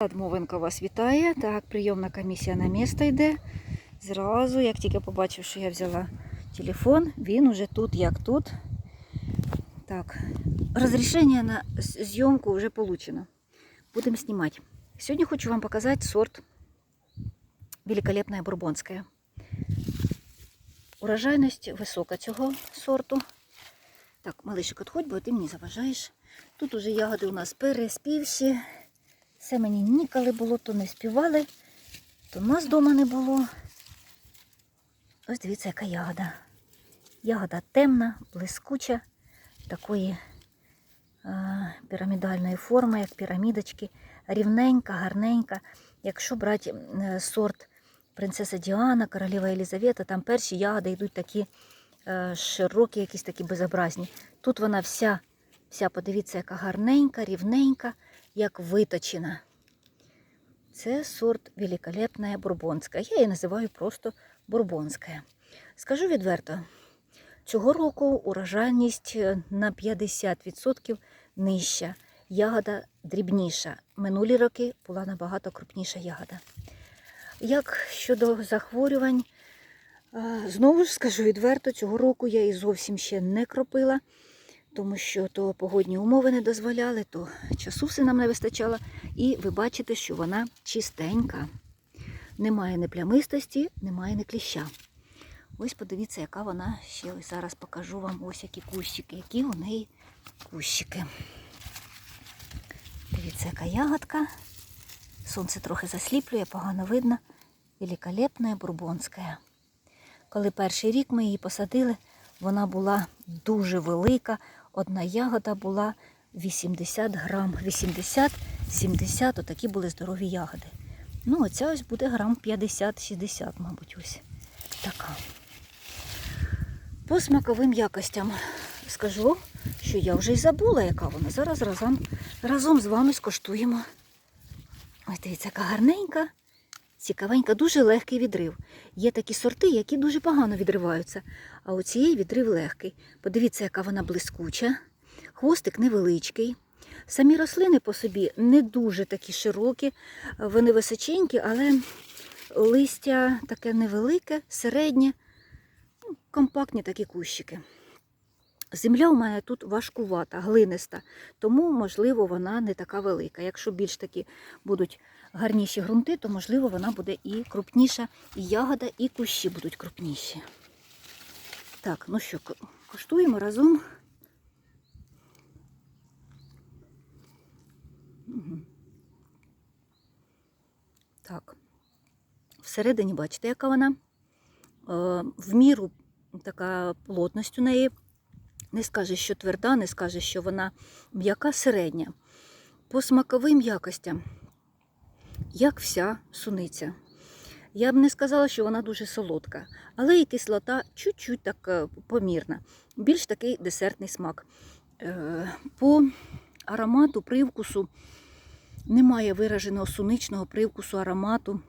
Адмовенко вас вітає. Так, прийомна комісія на місто йде. Зразу, як тільки побачив, що я взяла телефон, він уже тут, як тут. Так, розрішення на зйомку вже получено. Будемо знімати. Сьогодні хочу вам показати сорт Великолепная Бурбонська. Урожайність висока цього сорту. Так, малишик, відходь, бо ти мені заважаєш. Тут уже ягоди у нас переспівші. Це мені ніколи було, то не співали, то нас вдома не було. Ось дивіться, яка ягода. Ягода темна, блискуча, такої а, пірамідальної форми, як пірамідочки, рівненька, гарненька. Якщо брати е, сорт принцеса Діана, королева Елізавета, там перші ягоди йдуть такі е, широкі, якісь такі безобразні. Тут вона вся, вся, подивіться, яка гарненька, рівненька, як виточена. Це сорт великолепная бурбонська. Я її називаю просто бурбонська. Скажу відверто, цього року урожайність е, на 50% нижча, ягода дрібніша. Минулі роки була набагато крупніша ягода. Як щодо захворювань, е, знову ж скажу відверто, цього року я її зовсім ще не кропила, тому що то погодні умови не дозволяли, то часу все нам не вистачало. І ви бачите, що вона чистенька. Немає ні плямистості, немає ні кліща. Ось подивіться, яка вона ще ось зараз покажу вам ось які кущики, які у неї кущики. Дивіться, яка ягодка. Сонце трохи засліплює, погано видно. Великолепна бурбонська. Коли перший рік ми її посадили, вона була дуже велика. Одна ягода була 80 грам. 80-70 отакі були здорові ягоди. Ну, оця ось буде грам 50-60, мабуть, ось така. По смаковим якостям скажу, що я вже й забула, яка вона. Зараз разом, разом з вами скоштуємо. Ось дивіться, яка гарненька, цікавенька, дуже легкий відрив. Є такі сорти, які дуже погано відриваються, а у цієї відрив легкий. Подивіться, яка вона блискуча, хвостик невеличкий. Самі рослини по собі не дуже такі широкі, вони височенькі, але листя таке невелике, середнє, ну, компактні такі кущики. Земля у мене тут важкувата, глиниста, тому, можливо, вона не така велика. Якщо більш такі будуть гарніші ґрунти, то, можливо, вона буде і крупніша, і ягода, і кущі будуть крупніші. Так, ну що, коштуємо разом. Так. Всередині, бачите, яка вона? Е, В міру така плотність у неї. Не скаже, що тверда, не скаже, що вона м'яка середня. По смаковим якостям, як вся суниця. Я б не сказала, що вона дуже солодка, але і кислота чуть-чуть так е, помірна. Більш такий десертний смак. Е, По аромату, привкусу немає вираженого суничного привкусу аромату.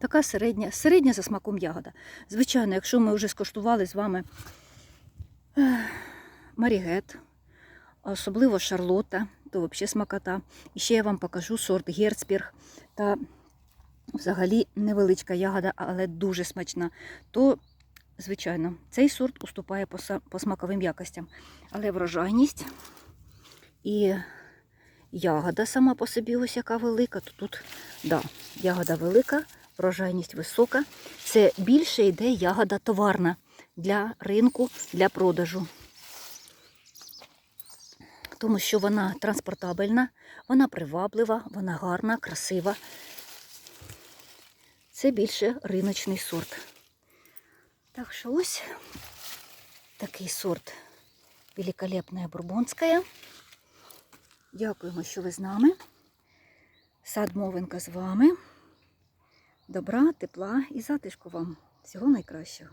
Така середня, середня за смаком ягода. Звичайно, якщо ми вже скоштували з вами Марігет, особливо Шарлота, то взагалі смакота. І ще я вам покажу сорт Герцберг. Та взагалі невеличка ягода, але дуже смачна. То, звичайно, цей сорт уступає по, смаковим якостям. Але врожайність і ягода сама по собі ось яка велика, то тут да, ягода велика, врожайність висока. Це більше йде ягода товарна для ринку, для продажу тому що вона транспортабельна, вона приваблива, вона гарна, красива. Це більше риночний сорт. Так що ось такий сорт великолепная бурбонська. Дякуємо, що ви з нами. Сад Мовенка з вами. Добра, тепла і затишку вам. Всього найкращого.